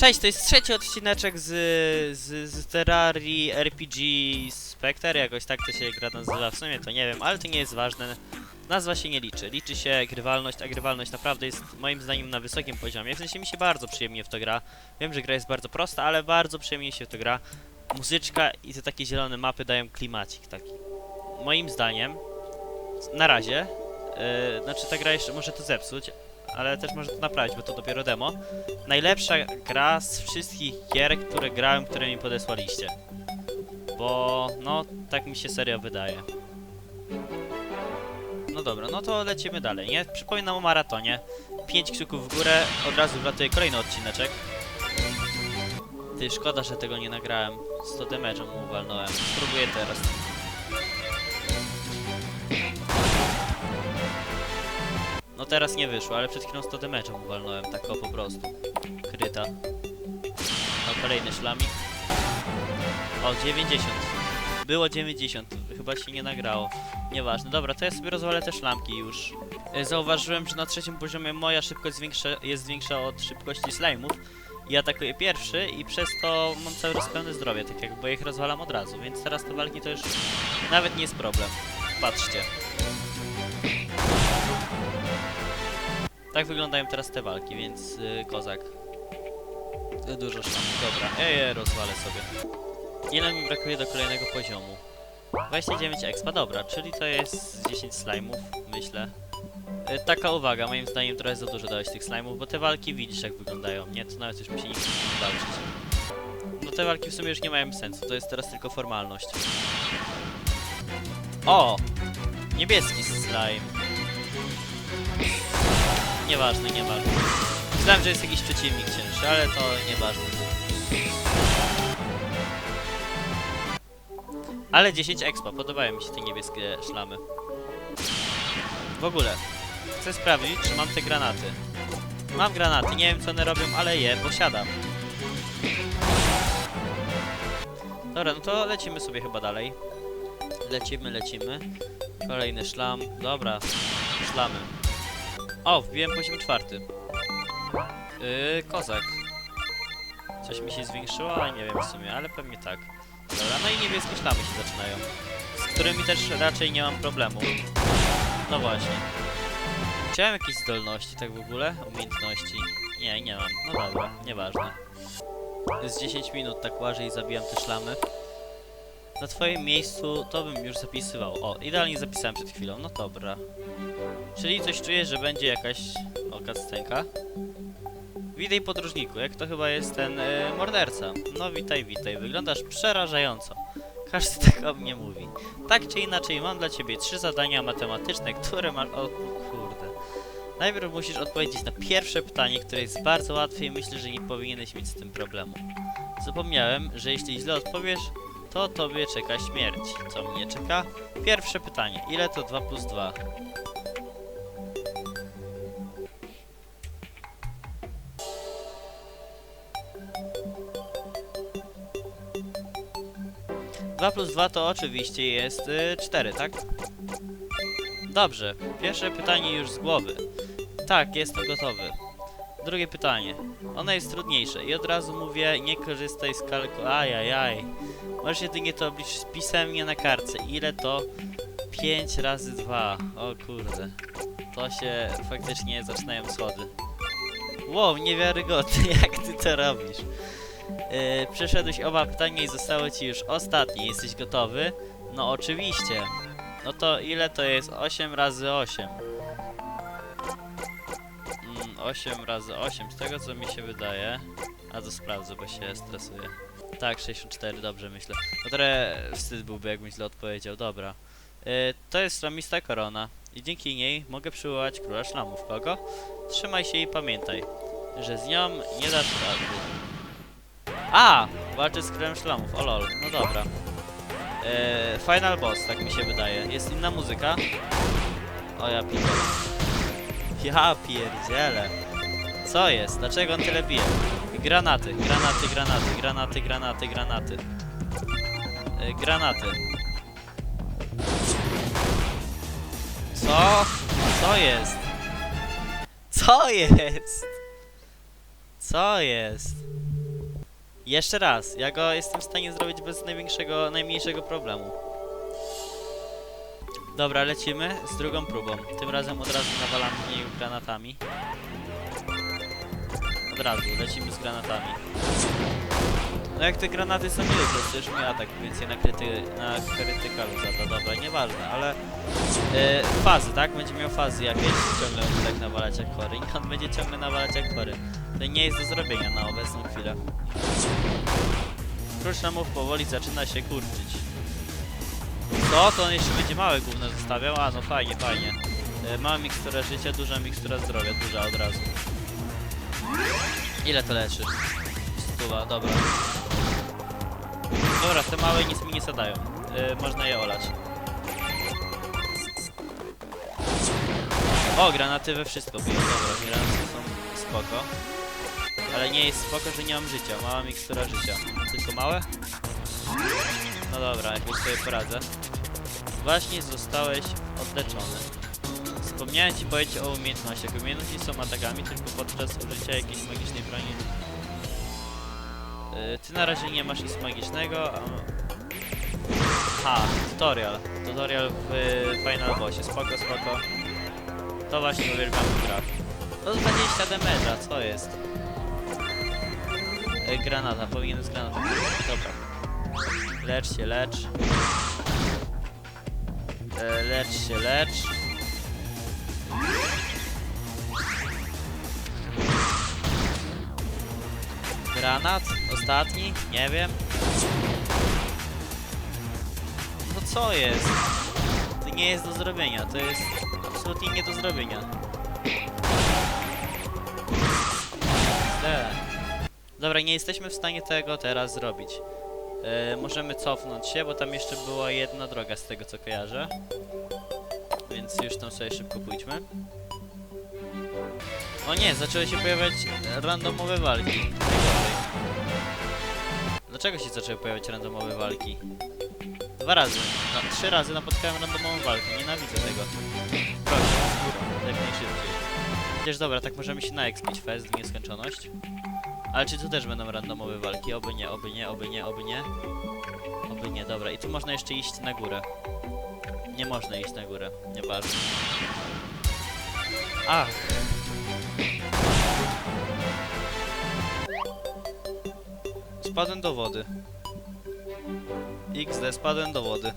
Cześć, to jest trzeci odcineczek z, z, z Terrarii RPG Spectre, jakoś tak to się gra nazywa, w sumie to nie wiem, ale to nie jest ważne. Nazwa się nie liczy, liczy się grywalność, a grywalność naprawdę jest moim zdaniem na wysokim poziomie, w sensie mi się bardzo przyjemnie w to gra. Wiem, że gra jest bardzo prosta, ale bardzo przyjemnie się w to gra. Muzyczka i te takie zielone mapy dają klimacik taki. Moim zdaniem, na razie, yy, znaczy ta gra jeszcze może to zepsuć, ale też może to naprawić, bo to dopiero demo. Najlepsza gra z wszystkich gier, które grałem, które mi podesłaliście. Bo, no, tak mi się serio wydaje. No dobra, no to lecimy dalej, nie? Przypominam o maratonie. 5 kciuków w górę, od razu wlatuje kolejny odcineczek. Ty, szkoda, że tego nie nagrałem. 100 damage'em mu walnąłem. Spróbuję teraz. No teraz nie wyszło, ale przed chwilą 100 damage'em uwalnąłem, tak o po prostu. Kryta. O, kolejny szlamik. O, 90. Było 90, chyba się nie nagrało. Nieważne, dobra, to ja sobie rozwalę te szlamki już. E, Zauważyłem, że na trzecim poziomie moja szybkość zwiększa, jest większa od szybkości slime'ów. I atakuję pierwszy i przez to mam cały czas zdrowie, tak jakby, bo ich rozwalam od razu, więc teraz te walki to już nawet nie jest problem. Patrzcie. Tak wyglądają teraz te walki, więc y, kozak. Dużo szlamów, dobra. Ej, rozwalę sobie. Ile mi brakuje do kolejnego poziomu? 29 expa, dobra, czyli to jest 10 slime'ów, myślę. Y, Taka uwaga, moim zdaniem trochę za dużo dałeś tych slime'ów, bo te walki widzisz jak wyglądają, nie? To nawet już mi się nie walczyć. No te walki w sumie już nie mają sensu, to jest teraz tylko formalność. O! Niebieski slime. Nieważne, nieważne. Myślałem, że jest jakiś przeciwnik cięższy, ale to nieważne. Ale 10 expa, podobają mi się te niebieskie szlamy. W ogóle, chcę sprawdzić, czy mam te granaty. Mam granaty, nie wiem co one robią, ale je posiadam. Dobra, no to lecimy sobie chyba dalej. Lecimy, lecimy. Kolejny szlam. Dobra, szlamy. O, wbiłem poziom czwarty. Yy, kozak. Coś mi się zwiększyło, ale nie wiem w sumie, ale pewnie tak. Dobra, no i niebieskie szlamy się zaczynają. Z którymi też raczej nie mam problemu. No właśnie. Chciałem jakieś zdolności, tak w ogóle? Umiejętności. Nie, nie mam. No dobra, nieważne. Z 10 minut tak łażę i zabijam te szlamy. Na twoim miejscu to bym już zapisywał. O, idealnie zapisałem przed chwilą, no dobra. Czyli coś czuję, że będzie jakaś oka scenka. Witaj podróżniku, jak to chyba jest ten e, morderca. No witaj, witaj, wyglądasz przerażająco. Każdy tak o mnie mówi. Tak czy inaczej, mam dla ciebie trzy zadania matematyczne, które masz... O kurde. Najpierw musisz odpowiedzieć na pierwsze pytanie, które jest bardzo łatwe i myślę, że nie powinieneś mieć z tym problemu. Zapomniałem, że jeśli źle odpowiesz, to tobie czeka śmierć. Co mnie czeka? Pierwsze pytanie. Ile to 2 plus 2? Dwa plus dwa to oczywiście jest y, 4, tak? Dobrze. Pierwsze pytanie już z głowy. Tak, jestem gotowy. Drugie pytanie. Ono jest trudniejsze i od razu mówię, nie korzystaj z kalku... Ajajaj. Możesz jedynie to obliczyć pisemnie na kartce. Ile to? 5 razy 2. O kurde. To się faktycznie zaczynają schody. Wow, niewiarygodne, jak ty to robisz. Yy, przeszedłeś oba pytania i zostało ci już ostatnie. Jesteś gotowy? No oczywiście. No to ile to jest 8 razy 8? Mm, 8 razy 8, z tego co mi się wydaje. A to sprawdzę, bo się stresuję. Tak, 64, dobrze myślę. No trochę wstyd byłby, jakbym źle odpowiedział. Dobra. Yy, to jest szlamista korona. I dzięki niej mogę przywołać króla szlamów. Kogo? Trzymaj się i pamiętaj, że z nią nie dasz rady. A! Walczy z królem szlamów, o lol. No dobra. Yy, final boss, tak mi się wydaje. Jest inna muzyka. O ja pierdzielę. Ja pierdzielę. Co jest? Dlaczego on tyle bije? Granaty, granaty, granaty, granaty, granaty, granaty. Yy, granaty. Co? Co jest? Co jest? Co jest? Jeszcze raz, ja go jestem w stanie zrobić bez największego, najmniejszego problemu. Dobra, lecimy z drugą próbą. Tym razem od razu nawalam w niej granatami. Od razu, lecimy z granatami. No jak te granaty są to jest mój atak, więc je na, kryty, na krytykalu zada. Dobra, nieważne, ale... E, fazy, tak? Będzie miał fazy jakieś, ciągle będzie tak nawalać jak chory. I on będzie ciągle nawalać jak chory. To nie jest do zrobienia na obecną chwilę. Krusz namów powoli zaczyna się kurczyć. Co? To on jeszcze będzie małe gówno zostawiał? A, no fajnie, fajnie. E, mała mikstura życia, duża mikstura zdrowia, duża od razu. Ile to leczy? Stuwa, dobra. Dobra, te małe nic mi nie zadają. E, można je olać. O, granaty we wszystko biją, dobra, granaty są spoko. Ale nie jest spoko, że nie mam życia, mała mikstura życia. Tylko małe? No dobra, jakoś sobie poradzę. Właśnie zostałeś odleczony. Wspomniałem ci powiedzieć o umiejętnościach. Umiejętności są atakami tylko podczas użycia jakiejś magicznej broni. Yy, ty na razie nie masz nic magicznego, a... Ha, tutorial. Tutorial w Final Bossie. Spoko, spoko. To właśnie uwielbiam w grach. To 20 damage'a, co jest? E, granata, powinien z granata. Dobra. Lecz się, lecz. E, lecz się, lecz. Granat? Ostatni? Nie wiem. No co jest? To nie jest do zrobienia, to jest absolutnie nie do zrobienia. Źle. Dobra, nie jesteśmy w stanie tego teraz zrobić. E, możemy cofnąć się, bo tam jeszcze była jedna droga z tego co kojarzę. Więc już tam sobie szybko pójdźmy. O nie, zaczęły się pojawiać randomowe walki. Dlaczego się zaczęły pojawiać randomowe walki? Dwa razy, no, trzy razy napotkałem randomową walkę, nienawidzę tego. Proszę, jak najszybciej. Chociaż dobra, tak możemy się naekspić fest w nieskończoność. Ale czy tu też będą randomowe walki? Oby nie, oby nie, oby nie, oby nie. Oby nie, dobra. I tu można jeszcze iść na górę. Nie można iść na górę, nieważne. Ach. Spadłem do wody. XD, spadłem do wody.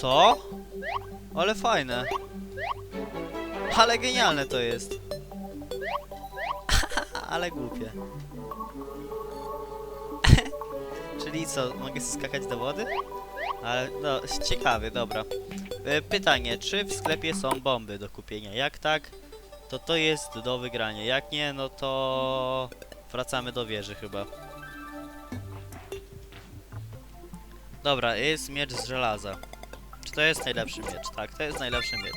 Co? Ale fajne. Ale genialne to jest. Ale głupie. Czyli co, mogę skakać do wody? Ale no, ciekawy, dobra. E, Pytanie, czy w sklepie są bomby do kupienia? Jak tak, to to jest do wygrania. Jak nie, no to wracamy do wieży chyba. Dobra, jest miecz z żelaza. Czy to jest najlepszy miecz? Tak, to jest najlepszy miecz.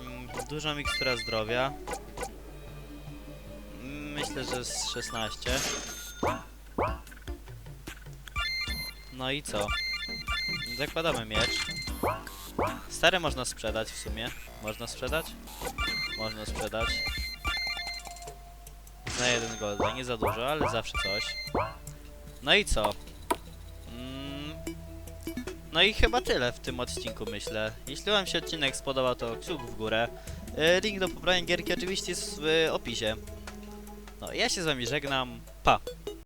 Mm, Duża mikstura zdrowia. Mm, Myślę, że z 16. No i co? Zakładamy miecz. Stary można sprzedać w sumie. Można sprzedać? Można sprzedać. Za jeden golda, nie za dużo, ale zawsze coś. No i co? Mm, No i chyba tyle w tym odcinku myślę. Jeśli wam się odcinek spodobał, to kciuk w górę. E, Link do pobrania gierki oczywiście jest w opisie. No, ja się z wami żegnam. Pa!